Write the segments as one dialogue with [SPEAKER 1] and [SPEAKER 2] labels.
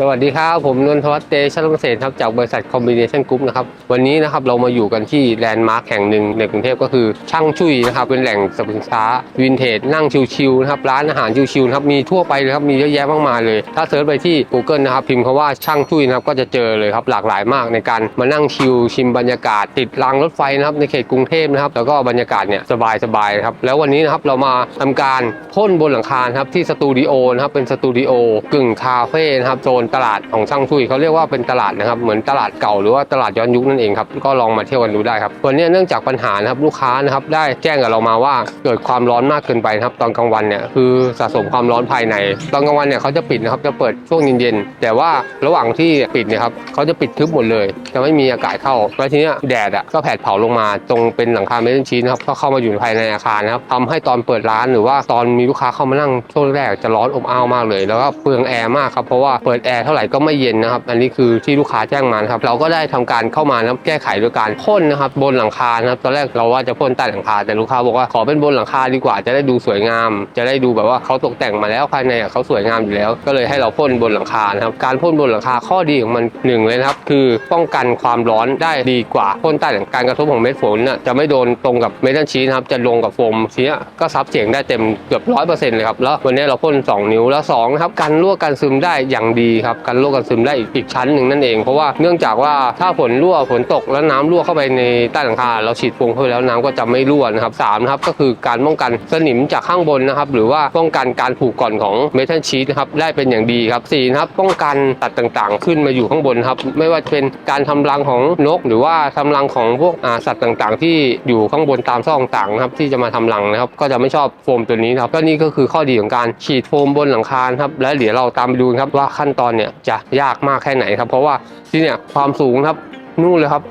[SPEAKER 1] สวัสดีครับ ผมนนทวัฒน์เตชะลุงเกษตรครับจากบริษัทคอมบิเนชันกรุ๊ปนะครับวันนี้นะครับเรามาอยู่กันที่แลนด์มาร์คแห่งหนึ่งในกรุงเทพก็คือช่างชุยนะครับเป็นแหล่งสรรพสินค้าวินเทจนั่งชิวๆนะครับร้านอาหารชิวๆนะครับมีทั่วไปเลยครับมีเยอะแยะมากมายเลย ถ้าเซิร์ชไปที่ Google นะครับพิมพ์คำว่าช่างชุยนะครับก็จะเจอเลยครับหลากหลายมากในการมานั่งชิลชิมบรรยากาศ ติดรางรถไฟนะครับในเขตกรุงเทพนะครับแล้วก็บรรยากาศเนี่ยสบายๆนะครับแล้ววันนี้นะครับเรามาทำการพ่นบนหลังคาครับที่สตูดิโอนะครับเป็นสตูดิโอกึ่งคาเฟ่นะครับโซนตลาดของช่างชุยเขาเรียกว่าเป็นตลาดนะครับเหมือนตลาดเก่าหรือว่าตลาดย้อนยุคนั่นเองครับก็ลองมาเที่ยวกันดูได้ครับวันนี้เนื่องจากปัญหานะครับลูกค้านะครับได้แจ้งกับเรามาว่าเกิดความร้อนมากเกินไปนครับตอนกลางวันเนี่ยคือสะสมความร้อนภายใน ตอนกลางวันเนี่ยเขาจะปิดนะครับจะเปิดช่วงเย็นๆแต่ว่าระหว่างที่ปิดเนี่ยครับเขาจะปิดทึบหมดเลย จะไม่มีอากาศเข้าแล้วทีนี้แดดอะก็แผดเผาลงมาตรงเป็นหลังคาเมทัลชีนะครับก็เข้ามาอยู่ภายในอาคารนะครับทำให้ตอนเปิดร้านหรือว่าตอนมีลูกค้าเข้ามานั่งช่วงแรกจะร้อนอบอ้าวมากเลย แล้วก็เปลืองแอร์มากครับเพราะว่าเปิดแอร์เท่าไหร่ก็ไม่เย็นนะครับ อันนี้คือที่ลูกค้าแจ้งมานะครับ เราก็ได้ทำการเข้ามานะแก้ไขโดยการพ่นนะครับ บนหลังคานะครับตอนแรกเราว่าจะพ่นใต้หลังคา แต่ลูกค้าบอกว่าขอเป็นบนหลังคาดีกว่าจะได้ดูสวยงาม จะได้ดูแบบว่าเขาตกแต่งมาแล้วภายในเขาสวยงามอยู่แล้ว ก็เลยให้เราพ่นบนหลังคานะครับการพ่นบนหลังคาข้อดีของมันหนึ่งเลยนะครับ คือป้องกันความร้อนได้ดีกว่าพ่นใต้หลังการกระทบของเม็ดฝนน่ะจะไม่โดนตรงกับเมทัลชีสนะครับจะลงกับโฟมทีเนี้ยก็ซับเสียงได้เต็มเกือบร้อยเปอร์เซ็นต์เลยครับแล้ววันนี้เราพ่นสองนิ้วแล้วสองนะครับกันรั่วกันซึมได้อย่างดีครับกันรั่วกันซึมได้อีกชั้นหนึ่งนั่นเอง เพราะว่าเนื่องจากว่าถ้าฝนรั่วฝนตกแล้วน้ำรั่วเข้าไปในใต้หลังคาเราฉีดโฟมเข้าไปแล้วน้ำก็จะไม่รั่วนะครับสามนะครับก็คือการป้องกันสนิมจากข้างบนนะครับหรือว่าป้องกันการผุก่อนของเมทัลชีสนะครับได้เป็นอย่างดีครับสี่นะครับป้องกันตัดต่างๆ ขึ้นมาอยู่ข้างบนครับไม่ว่าจะเป็นการทำรังของนก หรือว่าทำรังของพวกสัตว์ต่างๆ ที่อยู่ข้างบนตามซอกต่างๆนะครับที่จะมาทำรังนะครับก็จะไม่ชอบโฟมตัวนี้ครับก็นี่ก็คือข้อดีของการฉีดโฟมบนหลังคาครับและเดี๋ยวเราตามไปดูครับว่าขั้นตอนเนี่ยจะยากมากแค่ไหนครับ เพราะว่าที่เนี่ยความสูงครับนู่นเลยครับ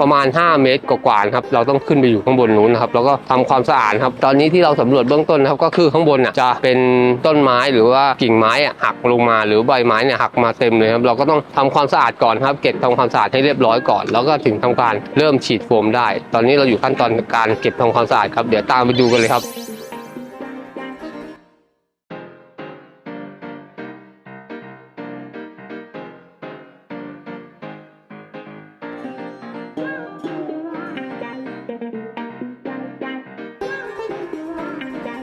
[SPEAKER 1] ประมาณ 5 เมตรกว่าๆครับเราต้องขึ้นไปอยู่ข้างบนนู้นนะครับแล้วก็ทำความสะอาดครับ ตอนนี้ที่เราสำรวจเบื้องต้นนะครับก็คือข้างบนน่ะจะเป็นต้นไม้หรือว่ากิ่งไม้อะหักลงมาหรือใบไม้เนี่ยหักมาเต็มเลยครับเราก็ต้องทำความสะอาดก่อนครับเก็บทำความสะอาดให้เรียบร้อยก่อน แล้วก็ถึงทำการเริ่มฉีดโฟมได้ ตอนนี้เราอยู่ขั้นตอนการเก็บทำความสะอาดครับเดี๋ยวตามไปดูกันเลยครับ